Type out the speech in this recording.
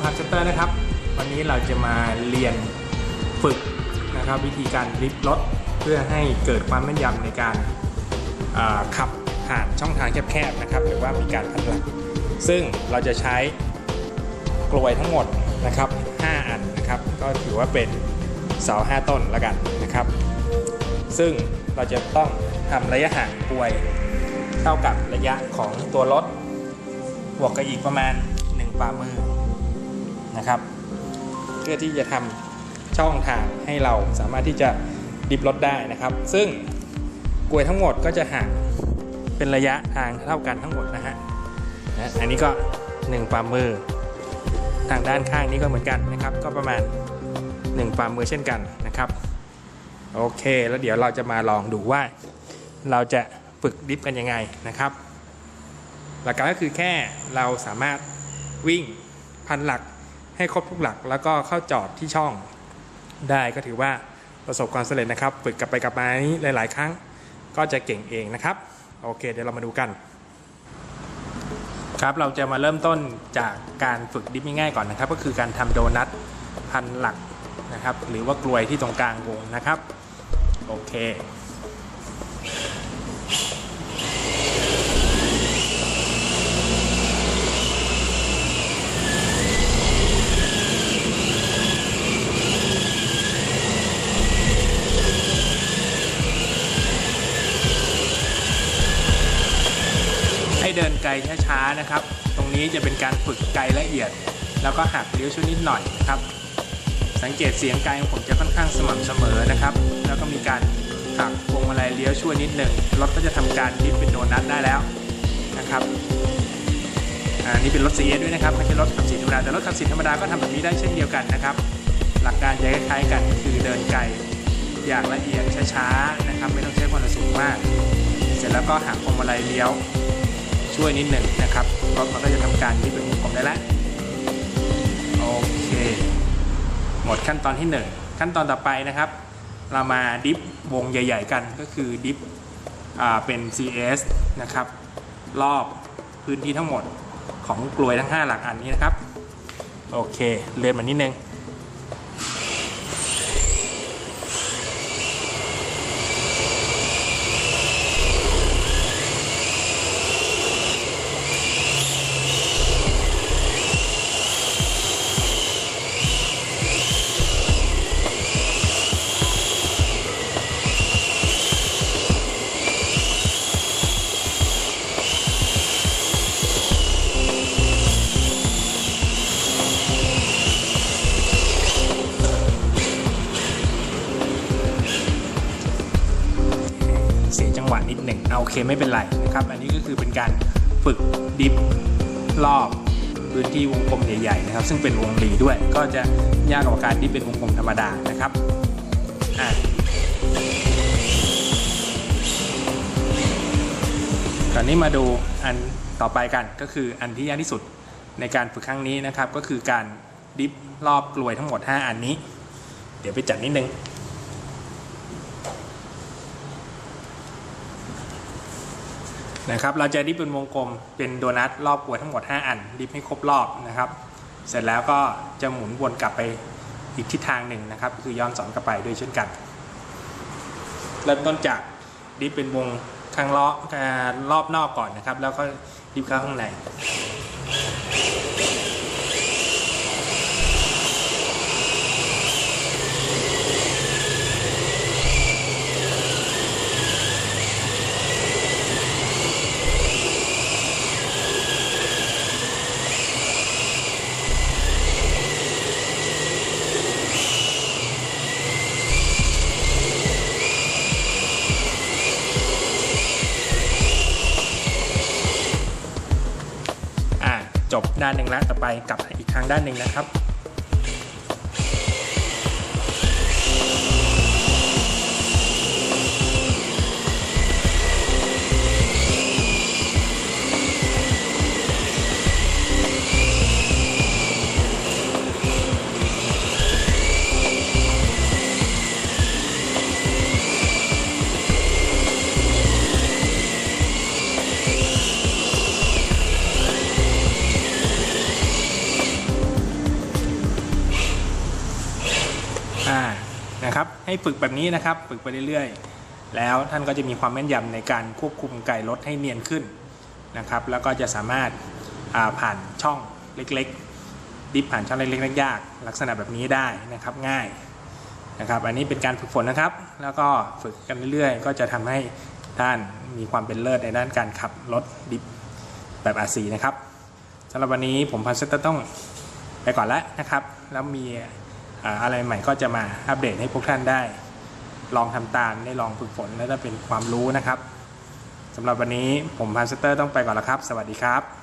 พาร์ทเตอร์นะครับ วันนี้เราจะมาเรียนฝึกนะครับ วิธีการลิฟต์รถเพื่อให้เกิดความแม่นยำในการาขับผ่านช่องทางแคบๆนะครับ หรือว่ามีการพันหลัก ซึ่งเราจะใช้กลวยทั้งหมดนะครับ 5 อันนะครับ ก็ถือว่าเป็นเสา 5 ต้นแล้วกันนะครับ ซึ่งเราจะต้องทำระยะห่างกลวยเท่ากับระยะของตัวรถบวกกับอีกประมาณ 1 ฝ่ามือ นะครับ เพื่อที่จะทำช่องทางให้เราสามารถที่จะดิฟรถได้นะครับ ซึ่งกลวยทั้งหมดก็จะห่างเป็นระยะทางเท่ากันทั้งหมดนะฮะนะอันนี้ก็1ฝ่ามือทางด้านข้างนี้ก็เหมือนกันนะครับ ก็ประมาณ1ฝ่ามือเช่นกันนะครับโอเค แล้วเดี๋ยวเราจะมาลองดูว่า เราจะฝึกดิฟกันยังไงนะครับ หลักการก็คือแค่เราสามารถวิ่งพันหลัก ให้ครบทุกหลัก แล้วก็เข้าจอดที่ช่องได้ก็ถือว่าประสบความสำเร็จนะครับ ฝึกกลับไปกลับมานี้หลาย ๆ ครั้งก็จะเก่งเองนะครับ โอเค เดี๋ยวเรามาดูกัน ครับเราจะมาเริ่มต้นจากการฝึกดิฟง่ายๆก่อนนะครับ ก็คือการทำโดนัทพันหลักนะครับ หรือว่ากลวยที่ตรงกลางวงนะครับ โอเค ให้เดินไกล ช้าๆนะครับ ตรงนี้จะเป็นการฝึกไกลละเอียด แล้วก็หักเลี้ยวช่วนิดหน่อยนะครับ สังเกตเสียงไกลของผมจะค่อนข้างสม่ำเสมอนะครับ แล้วก็มีการหักพวงมาลัยเลี้ยวช่วนิดหนึ่งรถก็จะทำการดิฟเป็นโดนัทได้แล้วนะครับอ่านี่เป็นรถ CS ด้วยนะครับไม่ใช่รถขับสีธรรมดาแต่รถขับสีธรรมดาก็ทำแบบนี้ได้เช่นเดียวกันนะครับ หลักการจะคล้ายๆกันคือเดินไกลอย่างละเอียดช้าๆนะครับ ไม่ต้องใช้ความเร็วสูงมาก เสร็จแล้วก็หักพวงมาลัยเลี้ยว ช่วยนิดหนึ่งนะครับรถมันก็จะทำการดิฟเป็นวงกลมได้แล้วโอเค หมดขั้นตอนที่ 1 ขั้นตอนต่อไปนะครับ เรามาดิฟวงใหญ่ ๆ กันก็คือดิฟเป็น CS นะครับ รอบพื้นที่ทั้งหมดของกลวยทั้ง 5 หลักอันนี้นะครับ โอเค เลื่อนมานิดนึง วะนิดหนึ่งเอาโอเคไม่เป็นไรนะครับ อันนี้ก็คือเป็นการฝึกดิฟรอบพื้นที่วงกลมใหญ่ๆนะครับ ซึ่งเป็นวงรีด้วย ก็จะยากกว่าการดิฟเป็นวงกลมธรรมดานะครับอะคราวนี้มาดูอันต่อไปกันก็คืออันที่ยากที่สุดในการฝึกครั้งนี้นะครับ ก็คือการดิฟรอบกลวยทั้งหมด 5 อันนี้ เดี๋ยวไปจัดนิดนึง นะครับเราจะดิฟเป็นวงกลมเป็นโดนัทรอบกลวยทั้งหมด 5 อันดิฟให้ครบรอบนะครับ เสร็จแล้วก็จะหมุนวนกลับไปอีกทิศทางหนึ่งนะครับ คือย้อนสอนกลับไปด้วยเช่นกัน เริ่มต้นจากดิฟเป็นวงข้างล้ออ่ารอบนอกก่อนนะครับ แล้วก็ดิฟเข้าข้างใน จบด้านหนึ่งแล้วต่อไปกลับอีกทางด้านหนึ่งนะครับ ให้ฝึกแบบนี้นะครับ ฝึกไปเรื่อยๆ แล้วท่านก็จะมีความแม่นยำในการควบคุมไก่รถให้เนียนขึ้นนะครับ แล้วก็จะสามารถาผ่านช่องเล็กๆ ดิฟผ่านช่องเล็กๆยากๆลักษณะแบบนี้ได้นะครับง่ายนะครับ อันนี้เป็นการฝึกฝนนะครับ แล้วก็ฝึกกันเรื่อยๆ ก็จะทำให้ท่านมีความเป็นเลิศในด้านการขับรถดิฟแบบอาซีนะครับสำหรับวันนี้ผมพันเซตต้องไปก่อนแล้วนะครับ แล้วมี อะไรใหม่ก็จะมาอัปเดตให้พวกท่านได้ ลองทำตามได้ลองฝึกฝนและได้เป็นความรู้นะครับสำหรับวันนี้ผมพันเตเตอร์ต้องไปก่อนแล้วครับ สวัสดีครับ